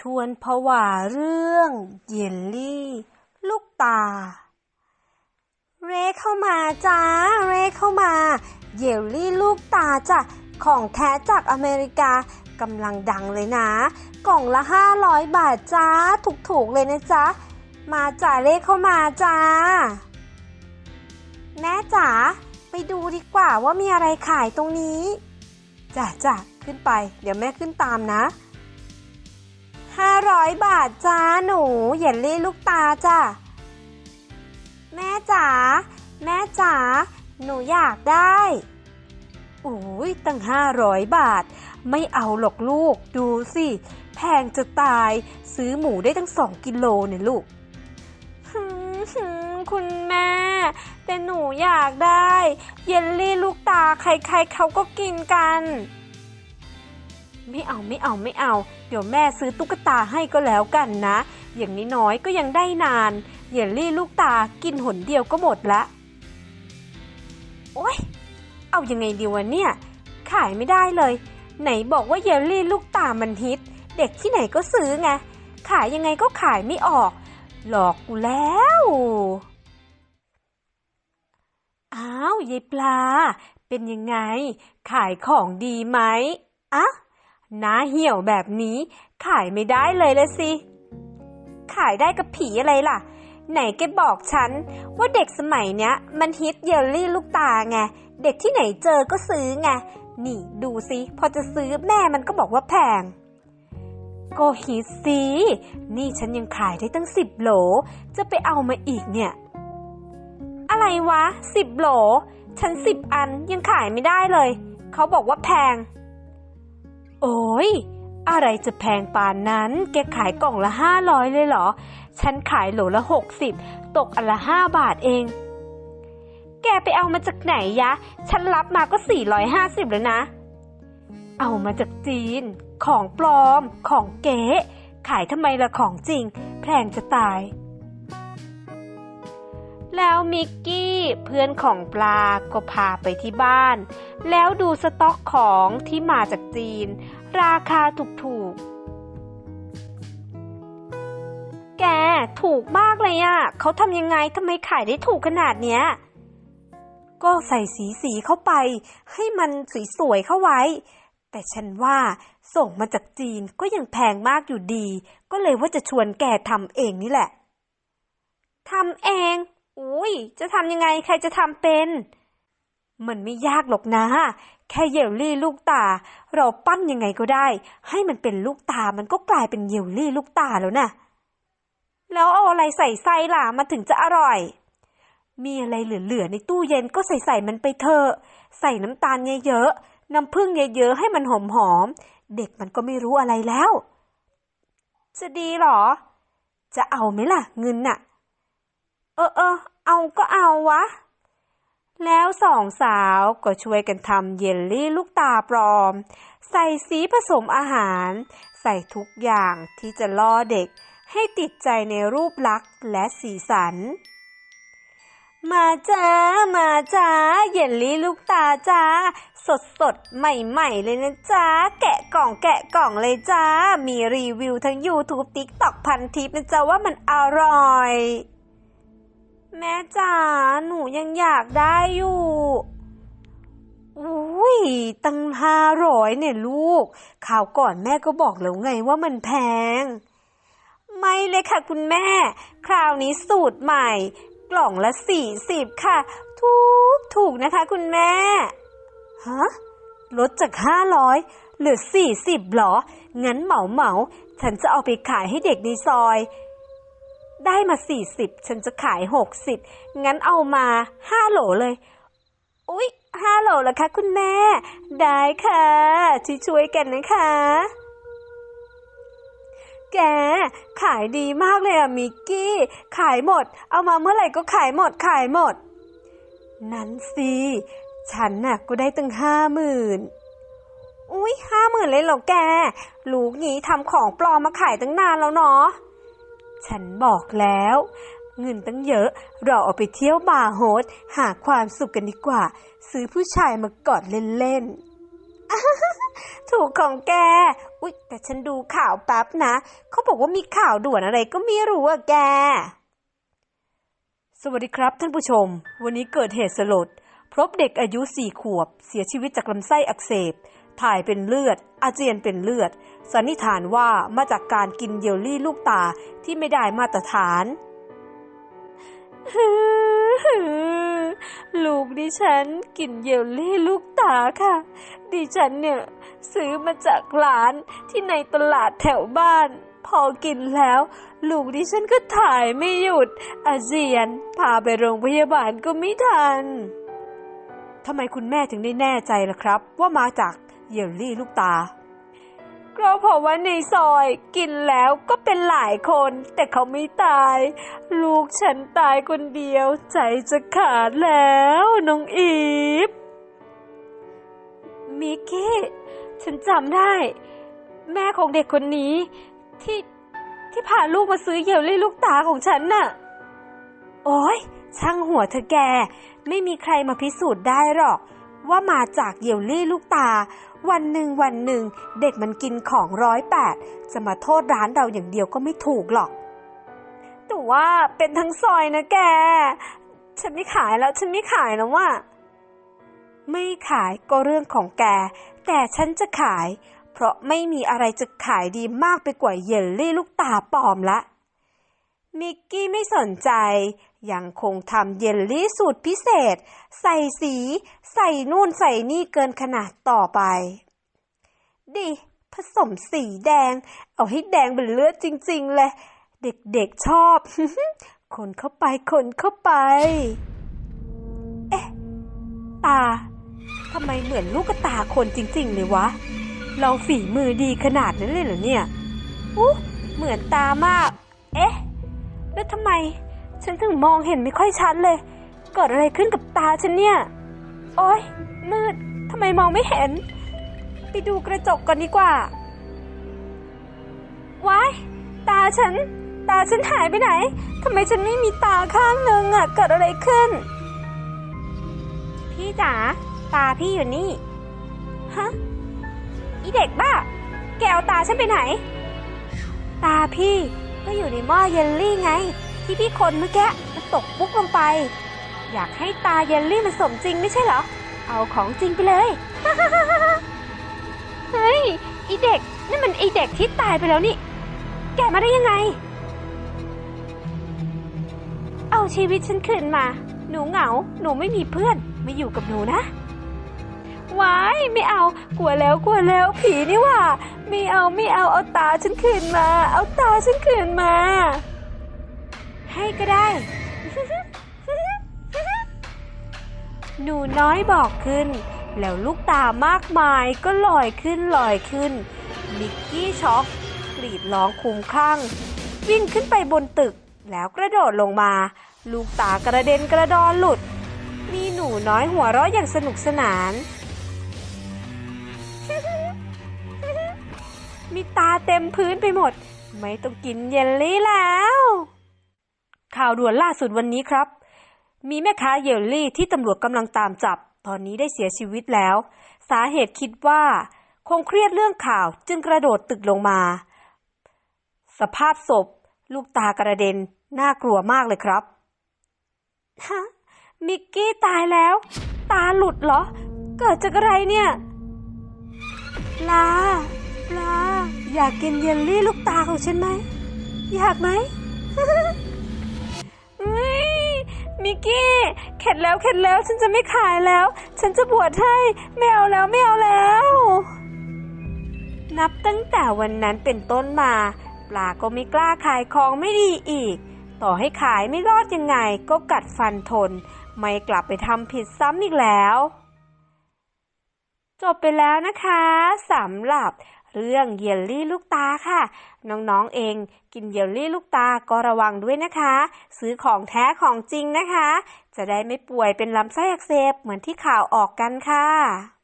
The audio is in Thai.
ชวนผวาเรื่องเยลลี่ ลูกตา เรเข้ามาจ้า เรเข้ามา เยลลี่ลูกตาจ้ะของแท้จากอเมริกากำลังดังเลยนะ กล่องละ 500 บาทจ้า ถูกๆเลยนะจ๊ะ มาจ่าเรเข้ามาจ้า แม่จ๋าไปดูดีกว่าว่ามีอะไรขายตรงนี้ จ้ะจ้ะขึ้นไป เดี๋ยวแม่ขึ้นตามนะ 500 บาทจ้าหนูเยลลี่ลูกตาจ้ะแม่จ๋าแม่จ๋าหนูอยากได้โอ้ยตั้งห้าร้อยบาท ไม่เอาหรอกลูกดูสิ แพงจะตายซื้อหมูได้ตั้งสองกิโลเนี่ยลูกคุณแม่ แต่หนูอยากได้ เยลลี่ลูกตาใครๆเขาก็กินกัน ไม่เอาไม่เอาไม่เอา เดี๋ยวแม่ซื้อตุ๊กตาให้ก็แล้วกันนะ อย่างนี้น้อยๆก็ยังได้นานเยลลี่ลูกตากินหนเดียวก็หมดละ โอ๊ย เอายังไงดีวะเนี่ย ขายไม่ได้เลย ไหนบอกว่าเยลลี่ลูกตามันฮิต เด็กที่ไหนก็ซื้อไง ขายยังไงก็ขายไม่ออก หลอกกูแล้ว อ้าวยายปลา เป็นยังไง ขายของดีไหมอะ น้าเหี่ยวแบบนี้ ขายไม่ได้เลยละสิ ขายได้กับผีอะไรล่ะ ไหนแกบอกฉัน ว่าเด็กสมัยเนี้ย มันฮิตเยลลี่ลูกตาไง เด็กที่ไหนเจอก็ซื้อไง นี่ดูสิพอจะซื้อแม่มันก็บอกว่าแพงก็ฮิตสินี่ฉันยังขายได้ตั้งสิบโหล จะไปเอามาอีกเนี่ย อะไรวะสิบโหล ฉันสิบอันยังขายไม่ได้เลย เขาบอกว่าแพง โอ้ยอะไรจะแพงปานนั้น แกขายกล่องละห้าร้อยเลยเหรอ ฉันขายโหลละหกสิบตกอันละห้าบาทเอง แกไปเอามาจากไหนยะ ฉันรับมาก็สี่ร้อยห้าสิบแล้วนะ เอามาจากจีน ของปลอม ของเก๋ ขายทำไมละของจริง แพงจะตาย แล้วมิกกี้เพื่อนของปลาก็พาไปที่บ้าน แล้วดูสต็อกของที่มาจากจีน ราคาถูกๆ แกถูกมากเลยอะ่ะเขาทำยังไงทำไมขายได้ถูกขนาดเนี้ย ก็ใส่สีสีเข้าไป ให้มันสวยๆเข้าไว้ แต่ฉันว่าส่งมาจากจีนก็ยังแพงมากอยู่ดี ก็เลยว่าจะชวนแกทำเองนี่แหละทำเอง อุ้ยจะทำยังไงใครจะทำเป็น มันไม่ยากหรอกนะ แค่เยลลี่ลูกตา เราปั้นยังไงก็ได้ ให้มันเป็นลูกตามันก็กลายเป็นเยลลี่ลูกตาแล้วนะแล้วเอาอะไรใส่ไส้ล่ะมันถึงจะอร่อย มีอะไรเหลือๆในตู้เย็นก็ใส่ใส่มันไปเถอะ ใส่น้ำตาลเยอะๆ น้ำผึ้งเยอะๆ ให้มันหอมๆ เด็กมันก็ไม่รู้อะไรแล้ว จะดีหรอ จะเอาไหมล่ะ เงินน่ะ เออเออเอาก็เอาวะ แล้วสองสาวก็ช่วยกันทำเยลลี่ลูกตาปลอม ใส่สีผสมอาหาร ใส่ทุกอย่างที่จะล่อเด็กให้ติดใจในรูปลักษณ์และสีสัน มาจ้า มาจ้า เยลลี่ลูกตาจ้า สดสดใหม่ๆ เลยนะจ้า แกะกล่องแกะกล่องเลยจ้า มีรีวิวทั้ง YouTube TikTok พันทิปนะจ๊ะว่ามันอร่อย แม่จ๋าหนูยังอยากได้อยู่อุ้ยตั้งห้าร้อยเนี่ยลูกข่าวก่อนแม่ก็บอกแล้วไงว่ามันแพง ไม่เลยค่ะคุณแม่ คราวนี้สูตรใหม่ กล่องละสี่สิบค่ะ ถูกถูกนะคะคุณแม่ ฮะ ลดจากห้าร้อยเหลือสี่สิบหรอ งั้นเหมาเหมา ฉันจะเอาไปขายให้เด็กในซอย ได้มาสี่สิบฉันจะขายหกสิบงั้นเอามาห้าโหลเลย อุ๊ยห้าโหลแล้วคะคุณแม่ ได้ค่ะที่ช่วยกันนะคะ แก ขายดีมากเลยอะมิกกี้ ขายหมด เอามาเมื่อไหร่ก็ขายหมดขายหมด นั้นสิฉันน่ะก็ได้ตั้งห้าหมื่นอุ๊ยห้าหมื่นเลยเหรอแก ลูกนี้ทำของปลอมมาขายตั้งนานแล้วเนาะ ฉันบอกแล้ว เงินตั้งเยอะ เราเอาไปเที่ยวบาร์โฮสหาความสุขกันดีกว่า ซื้อผู้ชายมากอดเล่นๆ ถูกของแก อุ๊ย แต่ฉันดูข่าวแป๊บนะ เขาบอกว่ามีข่าวด่วนอะไรก็ไม่รู้อะแก สวัสดีครับท่านผู้ชม วันนี้เกิดเหตุสลด พบเด็กอายุสี่ขวบ เสียชีวิตจากลำไส้อักเสบ ถ่ายเป็นเลือด อาเจียนเป็นเลือด สันนิษฐานว่ามาจากการกินเยลลี่ลูกตาที่ไม่ได้มาตรฐานลูกดิฉันกินเยลลี่ลูกตาค่ะ ดิฉันเนี่ย ซื้อมาจากร้านที่ในตลาดแถวบ้าน พอกินแล้ว ลูกดิฉันก็ถ่ายไม่หยุด อาเจียน พาไปโรงพยาบาลก็ไม่ทันทำไมคุณแม่ถึงได้แน่ใจล่ะครับ ว่ามาจากเยลลี่ลูกตา ก็เพราะว่าในซอยกินแล้วก็เป็นหลายคน แต่เขาไม่ตาย ลูกฉันตายคนเดียว ใจจะขาดแล้วน้องอีฟมิกกี้ฉันจำได้ แม่ของเด็กคนนี้ ที่ที่พาลูกมาซื้อเยลลี่ลูกตาของฉันน่ะ โอ้ยช่างหัวเธอแก ไม่มีใครมาพิสูจน์ได้หรอก ว่ามาจากเยลลี่ลูกตา วันหนึ่งวันหนึ่งเด็กมันกินของร้อยแปดจะมาโทษร้านเราอย่างเดียวก็ไม่ถูกหรอก แต่ว่าเป็นทั้งซอยนะแก ฉันไม่ขายแล้ว ฉันไม่ขายแล้วว่า ไม่ขายก็เรื่องของแก แต่ฉันจะขาย เพราะไม่มีอะไรจะขายดีมากไปกว่าเยลลี่ลูกตาปลอมละ มิกกี้ไม่สนใจ ยังคงทำเยลลี่สูตรพิเศษ ใส่สี ใส่นู่นใส่นี่เกินขนาดต่อไป ดิ ผสมสีแดง เอาให้แดงเป็นเลือดจริง ๆ เลย เด็กๆชอบ คนเข้าไปคนเข้าไป เอ๊ะ ตาทำไมเหมือนลูกกระตาคนจริง ๆ เลยวะ เราฝีมือดีขนาดนั้นเลยเหรอเนี่ยอู้เหมือนตามาก เอ๊ะ แล้วทำไม ฉันถึงมองเห็นไม่ค่อยชัดเลย เกิดอะไรขึ้นกับตาฉันเนี่ย โอ๊ย มืดทำไมมองไม่เห็น ไปดูกระจกก่อนดีกว่า ว้าย ตาฉัน ตาฉันหายไปไหนทำไมฉันไม่มีตาข้างหนึ่งอะเกิดอะไรขึ้น พี่จ๋า ตาพี่อยู่นี่ ฮะ อีเด็กบ้า แกเอาตาฉันไปไหน ตาพี่ก็อยู่ในหม้อเยลลี่ไง ที่พี่คนเมื่อกี้มันตกปุ๊กลงไป อยากให้ตาเยลลี่มันสมจริงไม่ใช่เหรอ เอาของจริงไปเลย เฮ้ยไอเด็กนั่นมันไอเด็กที่ตายไปแล้วนี่ แกมาได้ยังไง เอาชีวิตฉันคืนมา หนูเหงา หนูไม่มีเพื่อนมาอยู่กับหนูนะว้ายไม่เอา กลัวแล้วกลัวแล้วผีนี่ว่า ไม่เอาไม่เอาเอาตาฉันคืนมา เอาตาฉันคืนมา ให้ก็ได้ หนูน้อยบอกขึ้น แล้วลูกตามากมายก็ลอยขึ้นลอยขึ้น มิกกี้ช็อกกรีดร้องคุ้มคลั่งวิ่งขึ้นไปบนตึกแล้วกระโดดลงมา ลูกตากระเด็นกระดอนหลุด มีหนูน้อยหัวเราะอย่างสนุกสนาน มีตาเต็มพื้นไปหมด ไม่ต้องกินเยลลี่แล้ว ข่าวด่วนล่าสุดวันนี้ครับ มีแม่ค้าเยลลี่ที่ตำรวจกำลังตามจับ ตอนนี้ได้เสียชีวิตแล้ว สาเหตุคิดว่า คงเครียดเรื่องข่าวจึงกระโดดตึกลงมา สภาพศพ ลูกตากระเด็น น่ากลัวมากเลยครับ ฮะ มิกกี้ตายแล้ว ตาหลุดเหรอ เกิดจากอะไรเนี่ยปลาปลาอยากกินเยลลี่ลูกตาของฉันไหม อยากไหม มิกกี้ เข็ดแล้วเข็ดแล้วฉันจะไม่ขายแล้ว ฉันจะบวชให้ไม่เอาแล้วไม่เอาแล้ว นับตั้งแต่วันนั้นเป็นต้นมา ปลาก็ไม่กล้าขายของไม่ดีอีก ต่อให้ขายไม่รอดยังไงก็กัดฟันทน ไม่กลับไปทำผิดซ้ำอีกแล้ว จบไปแล้วนะคะสำหรับ เรื่องเยลลี่ลูกตาค่ะ น้องๆเองกินเยลลี่ลูกตาก็ระวังด้วยนะคะ ซื้อของแท้ของจริงนะคะ จะได้ไม่ป่วยเป็นลำไส้อักเสบเหมือนที่ข่าวออกกันค่ะ